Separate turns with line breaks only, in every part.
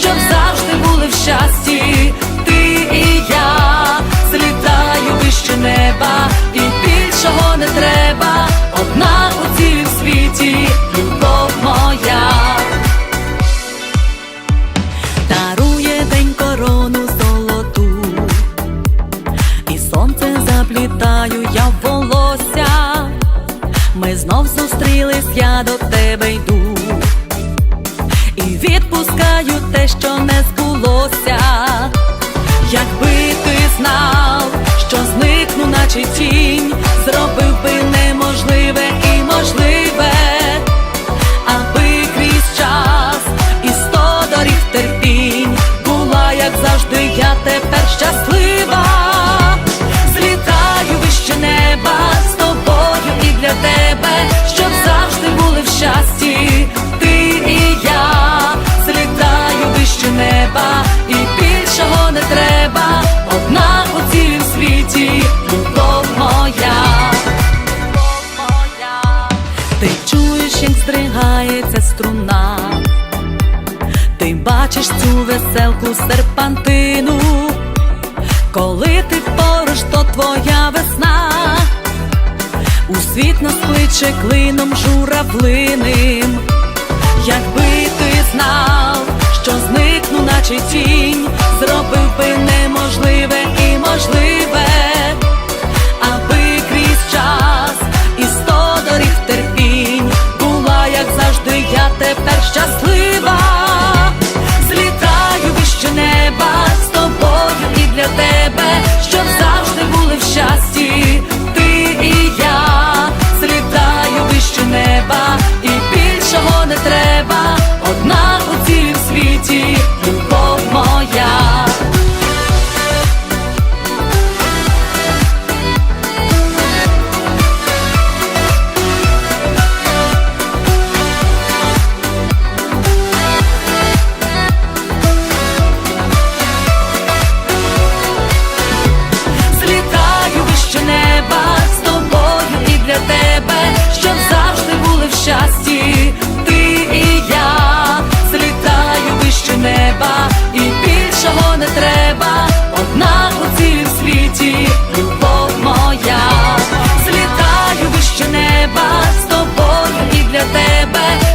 щоб завжди були в щасті, ти і я злітаю вище неба, і більшого не треба. Одна у цілім світі любов моя. Дарує день корону золоту, і сонце заплітаю я в волосся. Ми знов зустрілись, я до тебе йду і відпускаю те, що не збуло. бачиш цю веселку серпантину, коли ти поруч, то твоя весна, у світ нас кличе клином журавлиним, якби ти знав, що зникну, наче тінь, зробив би не.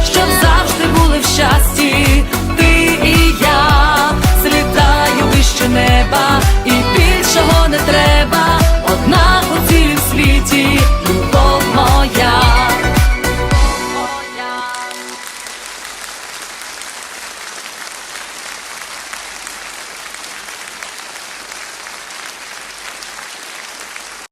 щоб за.